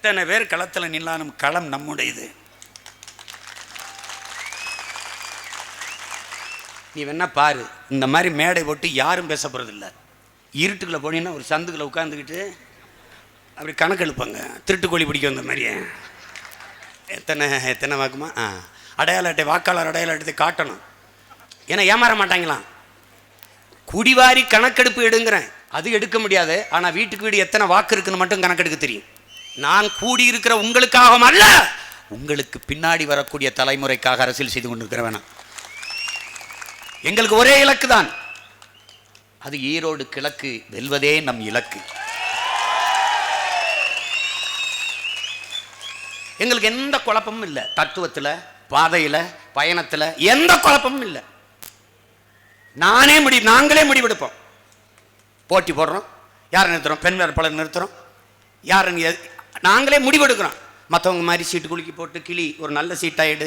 எத்தனை பேர் களத்தில் நின்னாலும் களம் நம்முடையது. நீ வேணா பாரு இந்த மாதிரி மேடை போட்டு யாரும் பேச போகிறதில்ல இருட்டுக்குள்ளே போனீங்கன்னா ஒரு சந்துக்குள்ளே உட்காந்துக்கிட்டு அப்படி கணக்கு எழுப்பாங்க திருட்டுக்கோழி பிடிக்கும் அந்த மாதிரியே. எத்தனை எத்தனை வாக்குமா? ஆ. அடையாள அட்டை வாக்காளர் அடையாள அட்டத்தை காட்டணும். ஏன்னா ஏமாற மாட்டாங்களாம். குடிவாரி கணக்கெடுப்பு எடுங்கிறேன். அது எடுக்க முடியாது. ஆனால் வீட்டுக்கு வீடு எத்தனை வாக்கு இருக்குன்னு மட்டும் கணக்கெடுக்க தெரியும். நான் கூடியிருக்கிற உங்களுக்காக அல்ல உங்களுக்கு பின்னாடி வரக்கூடிய தலைமுறைக்காக அரசியல் செய்து கொண்டிருக்கிற எங்களுக்கு ஒரே இலக்கு தான். அது ஈரோடு கிழக்கு வெல்வதே நம் இலக்கு. எங்களுக்கு எந்த குழப்பமும் இல்லை. தத்துவத்தில் பாதையில் பயணத்தில் எந்த குழப்பமும் இல்லை. நானே முடி நாங்களே முடிவெடுப்போம். போட்டி போடுறோம். யாரை நிறுத்துறோம்? பெண் வேட்பாளர் நிறுத்துறோம். யாருன்னு நாங்களே முடிவெடுக்கிறோம். மற்றவங்க மாதிரி சீட்டு குலுக்கி போட்டு கிளி ஒரு நல்ல சீட்டாயிடு.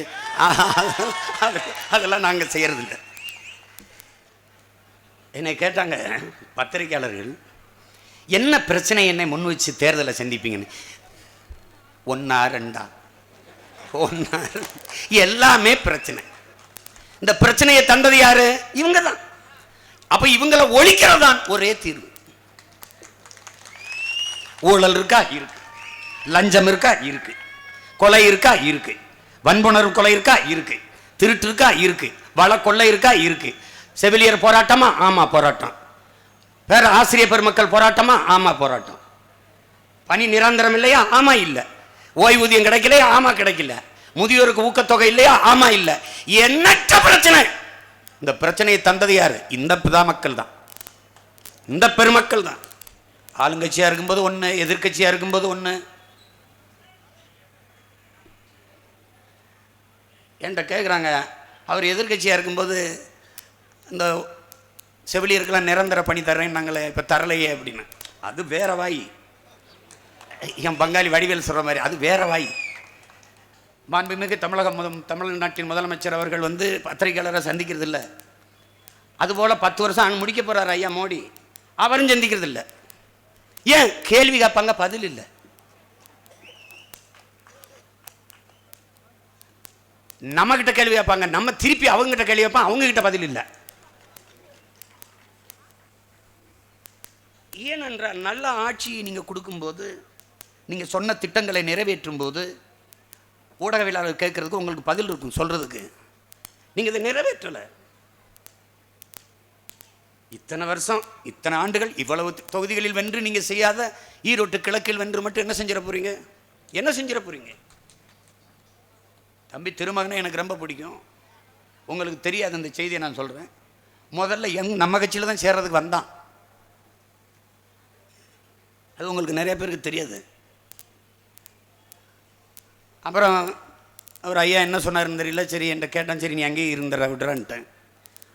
அதெல்லாம் நாங்கள் செய்யறதில்லை. என்னை கேட்டாங்க பத்திரிகையாளர்கள் என்ன பிரச்சனை என்னை முன் வச்சு தேர்தலை சந்திப்பீங்கன்னு? ஒன்றா ரெண்டா. ஒன்றா எல்லாமே பிரச்சனை. இந்த பிரச்சனையை தந்தது யாரு? இவங்க தான் அப்ப இவங்களை ஒழிக்கிறது தான் ஒரே தீர்வு. ஊழல் இருக்கா? இருக்கு. லஞ்சம் இருக்கா? இருக்கு. கொலை இருக்கா? இருக்கு. வன்புணர்வு கொலை இருக்கா? இருக்கு. திருட்டு இருக்கா? இருக்கு. வள கொள்ளை இருக்கா? இருக்கு. செவிலியர் போராட்டமா? ஆமா போராட்டம். வேற ஆசிரியர் பெருமக்கள் போராட்டமா? ஆமா போராட்டம். பணி நிரந்தரம் இல்லையா? ஆமா இல்லை. ஓய்வூதியம் கிடைக்கலையா? ஆமா கிடைக்கல. முதியோருக்கு ஊக்கத்தொகை இல்லையா? ஆமா இல்லை. எண்ணற்ற பிரச்சனை? இந்த பிரச்சனையை தந்தது யாரு? இந்த பிதா மக்கள் தான். இந்த பெருமக்கள் தான். ஆளுங்கட்சியாக இருக்கும்போது ஒன்று எதிர்கட்சியாக இருக்கும்போது ஒன்று என்கிட்ட கேட்குறாங்க அவர் எதிர்க்கட்சியாக இருக்கும்போது இந்த செவிலியருக்கெல்லாம் நிரந்தர பணி தர்றேன் நாங்களே இப்போ தரலையே அப்படின்னு. அது வேற வாய். என் பங்காளி வடிவேல் சொல்கிற மாதிரி அது வேற வாய். மாண்புமிகு தமிழக முதம் தமிழ்நாட்டின் முதலமைச்சர் அவர்கள் வந்து பத்திரிகையாளரை சந்திக்கிறது இல்லை அதுபோல் பத்து வருஷம் அங்கே முடிக்க போகிறார் ஐயா மோடி. அவரும் சந்திக்கிறது இல்லை ஏன்? கேள்வி கேட்பாங்க பதில் இல்லை. நம்மக்கிட்ட கேள்வி கேட்பாங்க. நம்ம திருப்பி அவங்ககிட்ட கேள்வி கேட்பாங்க. அவங்க கிட்ட பதில் இல்லை. ஏனென்றால் நல்ல ஆட்சியை நீங்கள் கொடுக்கும்போது நீங்கள் சொன்ன திட்டங்களை நிறைவேற்றும் போது ஊடகவியலாளர் கேட்குறதுக்கு உங்களுக்கு பதில் இருக்கும் சொல்கிறதுக்கு நீங்கள் இதை நிறைவேற்றலை. இத்தனை வருஷம் இத்தனை ஆண்டுகள் இவ்வளவு தொகுதிகளில் வென்று நீங்கள் செய்யாத ஈரோட்டு கிழக்கில் வென்று மட்டும் என்ன செஞ்சிட போகிறீங்க என்ன செஞ்சிட போகிறீங்க தம்பி திருமகனை எனக்கு ரொம்ப பிடிக்கும். உங்களுக்கு தெரியாது அந்த செய்தியை நான் சொல்கிறேன் முதல்ல எங் நம்ம கட்சியில் தான் சேர்றதுக்கு வந்தான். அது உங்களுக்கு நிறைய பேருக்கு தெரியாது. அப்புறம் அவர் ஐயா என்ன சொன்னார்னு தெரியல. சரி என்கிட்ட கேட்டான். சரி நீ அங்கேயே இருந்துற விடுறான்ட்டேன்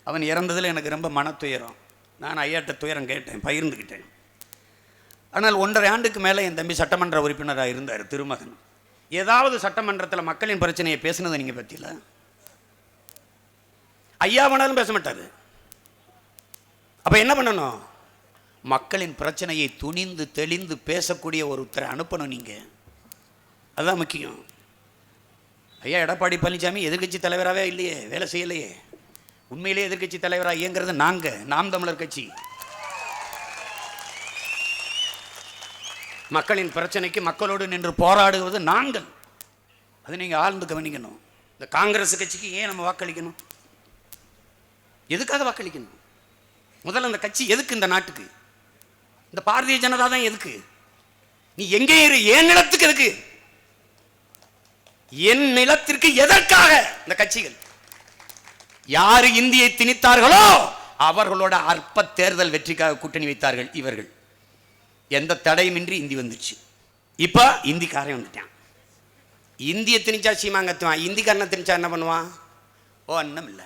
அவன் இறந்ததில் எனக்கு ரொம்ப மனத்துயரம். நான் ஐயாட்ட துயரம் கேட்டேன் பகிர்ந்துக்கிட்டேன். ஆனால் ஒன்றரை ஆண்டுக்கு மேலே என் தம்பி சட்டமன்ற உறுப்பினராக இருந்தார் திருமகன். ஏதாவது சட்டமன்றத்தில் மக்களின் பிரச்சனையை பேசுனது நீங்கள் பற்றியில ஐயா வேணாலும் பேச மாட்டார். அப்போ என்ன பண்ணணும்? மக்களின் பிரச்சனையை துணிந்து தெளிந்து பேசக்கூடிய ஒருத்தரை அனுப்பணும் நீங்கள் அதுதான் முக்கியம். ஐயா எடப்பாடி பழனிசாமி எதிர்க்கட்சி தலைவராகவே இல்லையே வேலை செய்யலையே. உண்மையிலேயே எதிர்க்கட்சி தலைவராக இயங்கிறது நாங்கள் நாம் தமிழர் கட்சி. மக்களின் பிரச்சனைக்கு மக்களோடு நின்று போராடுவது நாங்கள். அதை நீங்கள் ஆழ்ந்து கவனிக்கணும். இந்த காங்கிரஸ் கட்சிக்கு ஏன் நம்ம வாக்களிக்கணும்? எதுக்காக வாக்களிக்கணும்? முதல்ல இந்த கட்சி எதுக்கு இந்த நாட்டுக்கு? இந்த பாரதிய ஜனதா தான் எதுக்கு? நீ எங்கே இரு? என் நிலத்துக்கு எதுக்கு? என் நிலத்திற்கு எதற்காக இந்த கட்சிகள்? யாரு இந்தியை திணித்தார்களோ அவர்களோட அற்ப தேர்தல் வெற்றிக்காக கூட்டணி வைத்தார்கள் இவர்கள். எந்த தடையுமின்றி இந்தி வந்துச்சு. இப்போ இந்திக்காரன் வந்துட்டான். இந்தியை திணிச்சா சீமாங்க கத்துவான். இந்திக்காரனை திணிச்சா என்ன பண்ணுவான்? ஓ ஒன்றும் இல்லை.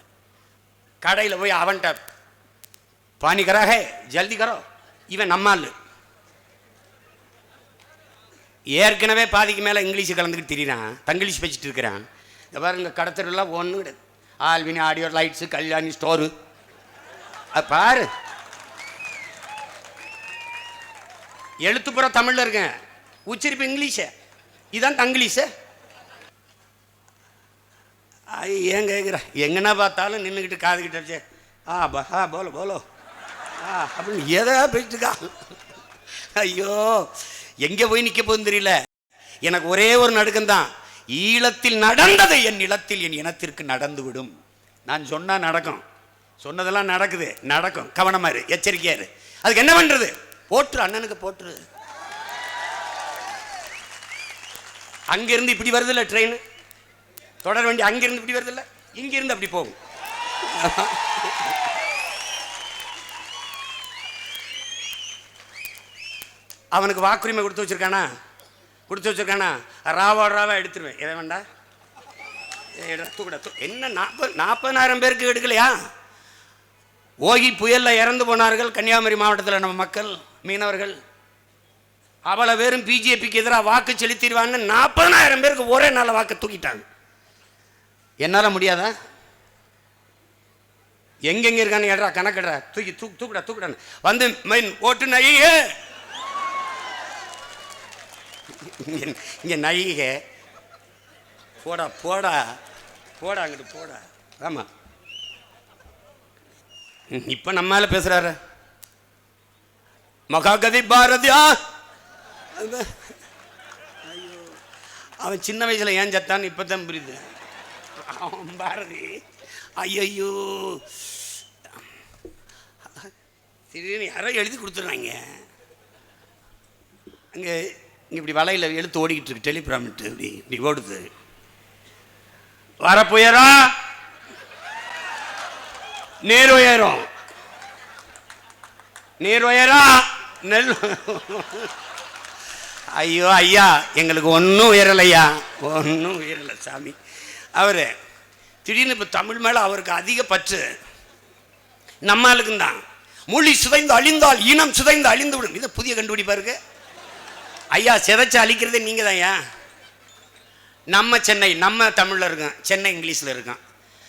கடையில் போய் அவன்கிட்ட பானி கரா ஹே ஜல்தி கரோ. இவன் நம்மால் ஏற்கனவே பாதிக்கு மேலே இங்கிலீஷ் கலந்துக்கிட்டு தெரியிறான். தங்கிலீஷ் பேசிட்டு இருக்கிறான். இந்த பாருங்க கடத்தரெல்லாம் ஒன்றும் கிடையாது. ஆல்வினி ஆடியோ லைட்ஸு கல்யாணி ஸ்டோரு அது பாரு. எழுத்துப்புற தமிழில் இருக்கேன். உச்சரிப்பு இங்கிலீஷு. இதான் தங்கிலீஷு. ஏன் கேட்குற எங்கன்னா பார்த்தாலும் நின்றுக்கிட்டு காதுகிட்ட வச்சு ஆ பா ஆ போலோ போலோ. ஆ அப்படின்னு எதா போயிட்டுருக்கா ஐயோ எங்கே போய் நிற்க போகுதுன்னு தெரியல. எனக்கு ஒரே ஒரு நடுக்கம்தான் ஈழத்தில் நடந்தது என் நிலத்தில் என் இனத்திற்கு நடந்து விடும். நான் சொன்னால் நடக்கும். சொன்னதெல்லாம் நடக்குது. நடக்கும். கவனமா இரு. எச்சரிக்கையாரு அதுக்கு என்ன பண்ணுறது போட்டுரு அண்ணனுக்கு போட்டுரு. அங்கிருந்து இப்படி வருதுல்ல ட்ரெயின் தொடர வேண்டிய அங்கிருந்து இப்படி வருதுல்ல? இங்கிருந்து அப்படி போகும். அவனுக்கு வாக்குரிமை கொடுத்து வச்சிருக்கானா? கொடுத்து வச்சிருக்கானா? ராவா ராவா எடுத்துருவேன். எதை வேண்டா. ஏய், என்ன நாற்பது நாற்பதாயிரம் பேருக்கு எடுக்கலையா? ஓகி புயலில் இறந்து போனார்கள் கன்னியாகுமரி மாவட்டத்தில் நம்ம மக்கள். மீனவர்கள் அவ்வளோ பேரும் பிஜேபிக்கு எதிராக வாக்கு செலுத்திடுவான்னு நாற்பதாயிரம் பேருக்கு ஒரே நாளில் வாக்கு தூக்கிட்டாங்க. என்னால் முடியாதா? எங்கெங்க இருக்கான்னு ஏடா கணக்கெடுறா தூக்கி தூக்கு தூக்குடா தூக்குடா வந்து மெயின் ஓட்டு நையே இங்கே இங்க நைக. போடா போடா போடா அங்கிட்டு போடா. ஆமாம் ம், இப்ப நம்மால பேசுறாரு. மகாகதி பாரதியா? ஐயோ. அவன் சின்ன வயசுல ஏன் சத்தான்னு இப்பதான் புரியுது. அவன் பாரதி. ஐயோ திடீர்னு யாரோ எழுதி கொடுத்துட்றாங்க. அங்கே இங்கே இப்படி வலையில் எழுத்து ஓடிக்கிட்டு இருக்கு. டெலிபிராமிட்டு இப்படி இப்படி ஓடுது. வரப்புயரா? நீர் உயரும். நீர் உயரா? நெல். ஐயோ ஐயா எங்களுக்கு ஒன்றும் உயரலையா? ஒன்றும் உயரலை சாமி. அவர் திடீர்னு இப்போ தமிழ் மேலே அவருக்கு அதிக பற்று. நம்மளுக்கும் தான். மொழி சிதைந்து அழிந்தால் இனம் சிதைந்து அழிந்து விடும். இது புதிய கண்டுபிடிப்பா இருக்கு ஐயா சிதைச்சு அழிக்கிறதே நீங்கள் தான் ஐயா. நம்ம சென்னை நம்ம தமிழில் இருக்கோம். சென்னை இங்கிலீஷில் இருக்கோம்.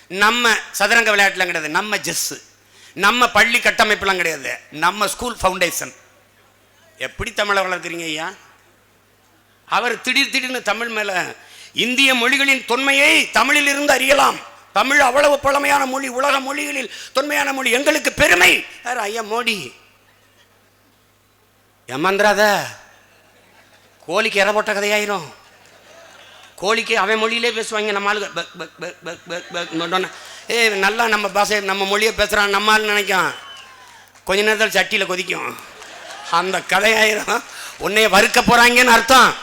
நம்ம சதுரங்க விளையாட்டுலாம் கிடையாது. நம்ம ஜெஸ்ஸு. நம்ம பள்ளி கட்டமைப்புலாம் கிடையாது. நம்ம ஸ்கூல் ஃபவுண்டேஷன். எப்படி தமிழை வளர்க்குறீங்க ஐயா? அவர் திடீர் திடீர்னு தமிழ் மேல இந்திய மொழிகளின் தொன்மையை தமிழில் இருந்து அறியலாம். தமிழ் அவ்வளவு பழமையான மொழி உலக மொழிகளில் தொன்மையான மொழி. எங்களுக்கு பெருமை. ஐயா மோடி? ஏமாந்துராத கோழிக்கு எற போட்ட கதையாயிரும். கோழிக்கு அவன் மொழியிலே பேசுவாங்க. நம்ம ஆளுங்க ஏ ஏய் நல்லா நம்ம பாஷை நம்ம மொழியை பேசுகிறான் நம்ம ஆள் நினைக்கும். கொஞ்ச நேரத்தில் சட்டியில் கொதிக்கும். அந்த கதையாயிரும். உன்னைய வறுக்க போகிறாங்கன்னு அர்த்தம்.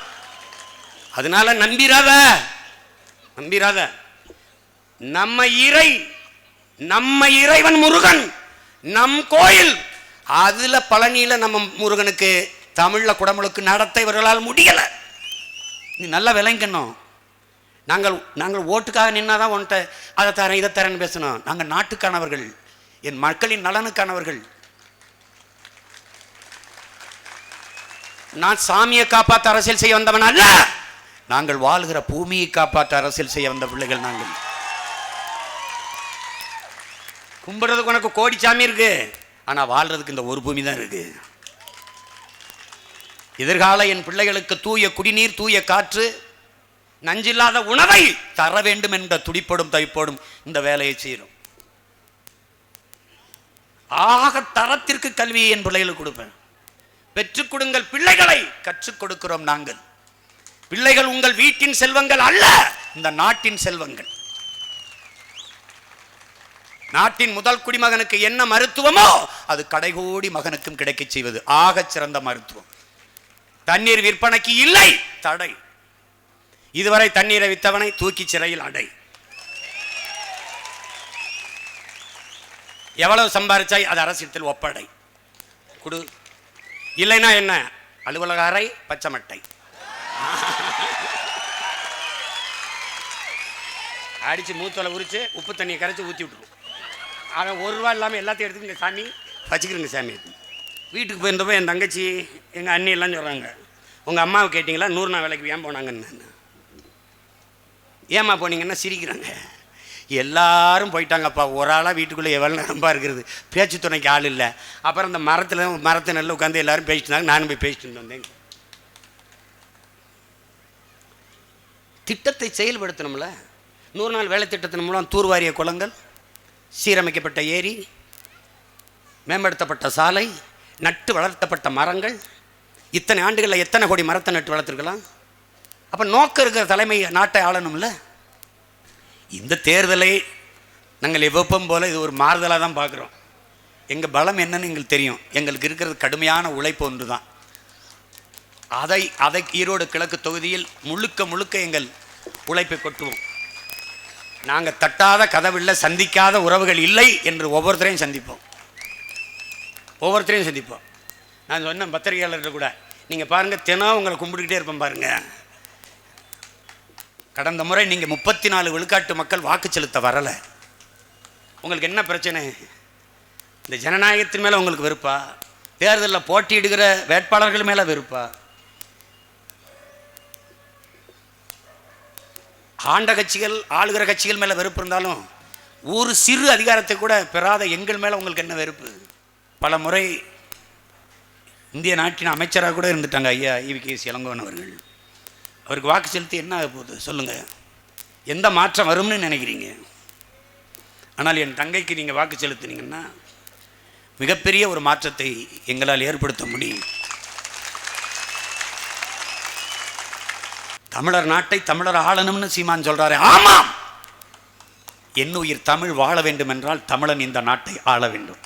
அதனால நம்பிராத. நம்பிராத. நம்ம இறை நம்ம இறைவன் முருகன் நம் கோயில். அதுல பழனியில நம்ம முருகனுக்கு தமிழ்ல குடமுழுக்கு நடத்த இவர்களால் முடியல. நீ நல்லா விளங்கணும். நாங்கள் நாங்கள் ஓட்டுக்காக நின்னாதான் உன்ட்ட அதை தரேன் இதை தரேன்னு பேசணும். நாங்கள் நாட்டுக்கானவர்கள். என் மக்களின் நலனுக்கானவர்கள். நான் சாமியை காப்பாற்ற அரசியல் செய்ய வந்தவன் அல்ல. நாங்கள் வாழ்கிற பூமியை காப்பாற்ற அரசியல் செய்ய வந்த பிள்ளைகள் நாங்கள். கும்பிடுறதுக்கு உனக்கு கோடி சாமி இருக்கு. ஆனா வாழ்றதுக்கு இந்த ஒரு பூமி தான் இருக்கு. எதிர்கால என் பிள்ளைகளுக்கு தூய குடிநீர் தூய காற்று நஞ்சில்லாத உணவை தர வேண்டும் என்ற துடிப்படும் தவிப்போடும் இந்த வேலையை செய்கிறோம் ஆக தரத்திற்கு கல்வியை என் பிள்ளைகளுக்கு கொடுப்பேன். பெற்றுக் கொடுங்கள் பிள்ளைகளை. கற்றுக் கொடுக்கிறோம் நாங்கள். பிள்ளைகள் உங்கள் வீட்டின் செல்வங்கள் அல்ல இந்த நாட்டின் செல்வங்கள். நாட்டின் முதல் குடிமகனுக்கு என்ன மருத்துவமோ அது கடைகோடி மகனுக்கும் கிடைக்கச் செய்வது. ஆகச் சிறந்த மருத்துவம். தண்ணீர் விற்பனைக்கு இல்லை தடை. இதுவரை தண்ணீரை வித்தவனை தூக்கி சிறையில் அடை. எவ்வளவு சம்பாரிச்சாய் அது அரசியத்தில் ஒப்படை. குடு இல்லைன்னா என்ன? அலுவலக அறை பச்சை மட்டை அடிச்சு மூத்தலை உரிச்சு உப்பு தண்ணியை கரைச்சி ஊற்றி விட்டுருவோம் அவன் ஒரு ரூபா இல்லாமல் எல்லாத்தையும் எடுத்துக்கங்க சாமி வச்சுக்கிறேங்க சாமி. வீட்டுக்கு போயிருந்தப்போ என் தங்கச்சி எங்கள் அண்ணி எல்லாம் சொல்கிறாங்க உங்கள் அம்மாவை கேட்டிங்களா? நூறு நாள் வேலைக்கு ஏன் போனாங்கன்னு. ஏம்மா போனீங்கன்னா சிரிக்கிறாங்க. எல்லாரும் போயிட்டாங்கப்பா. ஒரு ஆளாக வீட்டுக்குள்ளே எவ்வளோ நேரம்பா இருக்கிறது பேச்சு துணைக்கு ஆள் இல்லை. அப்புறம் அந்த மரத்தில் மரத்தை நல்ல உட்காந்து எல்லாரும் பேசிட்டு இருந்தாங்க நானும் போய் பேசிட்டு வந்தேன். திட்டத்தை செயல்படுத்தணும்ல. நூறு நாள் வேலை திட்டத்தின் மூலம் தூர்வாரிய குளங்கள் சீரமைக்கப்பட்ட ஏரி மேம்படுத்தப்பட்ட சாலை நட்டு வளர்த்தப்பட்ட மரங்கள் இத்தனை ஆண்டுகளில் எத்தனை கோடி மரத்தை நட்டு வளர்த்துருக்கலாம்? அப்போ நோக்கம் இருக்கிற தலைமை நாட்டை ஆளணும்ல. இந்த தேர்தலை நாங்கள் எவ்வப்பம் போல் இது ஒரு மாறுதலாக தான் பார்க்குறோம். எங்கள் பலம் என்னன்னு எங்களுக்கு தெரியும். எங்களுக்கு இருக்கிறது கடுமையான உழைப்பு ஒன்று தான் அதை அதை ஈரோடு கிழக்கு தொகுதியில் முழுக்க முழுக்க எங்கள் உழைப்பை கொட்டுவோம். நாங்கள் தட்டாத கதவில்லை சந்திக்காத உறவுகள் இல்லை என்று ஒவ்வொருத்தரையும் சந்திப்போம். ஒவ்வொருத்தரையும் சந்திப்போம். நான் சொன்னேன் பத்திரிகையாளர்கிட்ட கூட நீங்கள் பாருங்கள் தினம் உங்களை கும்பிட்டுக்கிட்டே இருப்பேன் பாருங்கள் கடந்த முறை நீங்கள் முப்பத்தி நாலு விழுக்காட்டு மக்கள் வாக்கு செலுத்த வரலை. உங்களுக்கு என்ன பிரச்சனை? இந்த ஜனநாயகத்தின் மேலே உங்களுக்கு வெறுப்பா? தேர்தலில் போட்டியிடுகிற வேட்பாளர்கள் மேலே வெறுப்பா? ஆண்ட கட்சிகள் ஆளுகிற கட்சிகள் மேலே வெறுப்பு இருந்தாலும் ஒரு சிறு அதிகாரத்தை கூட பெறாத எங்கள் மேலே உங்களுக்கு என்ன வெறுப்பு? பல முறை இந்திய நாட்டின் அமைச்சராக கூட இருந்துட்டாங்க ஐயா இவி கே இளங்கோவன் அவர்கள். அவருக்கு வாக்கு செலுத்தி என்ன ஆக போகுது? சொல்லுங்கள் எந்த மாற்றம் வரும்னு நினைக்கிறீங்க? ஆனால் என் தங்கைக்கு நீங்கள் வாக்கு செலுத்தினீங்கன்னா மிகப்பெரிய ஒரு மாற்றத்தை எங்களால் ஏற்படுத்த முடியும். தமிழர் நாட்டை தமிழர் ஆளணும்னு சீமான் சொல்கிறாரு ஆமாம்! என் உயிர் தமிழ் வாழ வேண்டும் என்றால் தமிழன் இந்த நாட்டை ஆள வேண்டும்.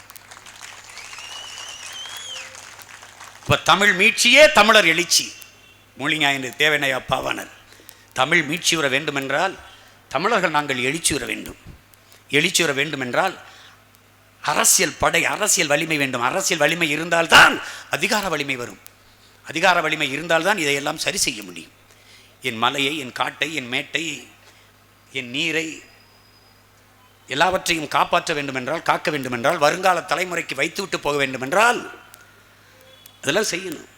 இப்போ தமிழ் மீட்சியே தமிழர் எழுச்சி. மொழிஞாயிறு தேவனை பாவாணர். தமிழ் மீட்சி உற வேண்டுமென்றால் தமிழர்கள் நாங்கள் எழுச்சி உற வேண்டும். எழுச்சி உற வேண்டுமென்றால் அரசியல் படை அரசியல் வலிமை வேண்டும். அரசியல் வலிமை இருந்தால்தான் அதிகார வலிமை வரும். அதிகார வலிமை இருந்தால்தான் இதையெல்லாம் சரி செய்ய முடியும். என் மலையை என் காட்டை என் மேட்டை என் நீரை எல்லாவற்றையும் காப்பாற்ற வேண்டுமென்றால் காக்க வேண்டுமென்றால் வருங்கால தலைமுறைக்கு வைத்துவிட்டு போக வேண்டுமென்றால் அதெல்லாம் செய்யணும்.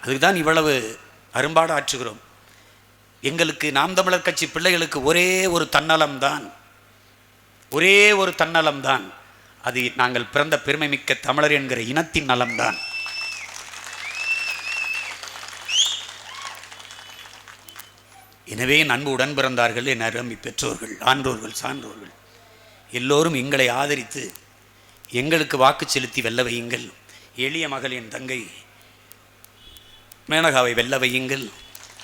அதுக்கு தான் இவ்வளவு அரும்பாடு ஆற்றுகிறோம். எங்களுக்கு நாம் தமிழர் கட்சி பிள்ளைகளுக்கு ஒரே ஒரு தன்னலம் தான் ஒரே ஒரு தன்னலம் தான் அது நாங்கள் பிறந்த பெருமை மிக்க தமிழர் என்கிற இனத்தின் நலம்தான். எனவே என் அன்பு உடன் பிறந்தார்கள் என் அருமை பெற்றோர்கள் ஆன்றோர்கள் சான்றோர்கள். எல்லோரும் எங்களை ஆதரித்து எங்களுக்கு வாக்கு செலுத்தி வெல்ல வையுங்கள். எளிய மகள் என் தங்கை மேனகாவை வெல்ல வையுங்கள்.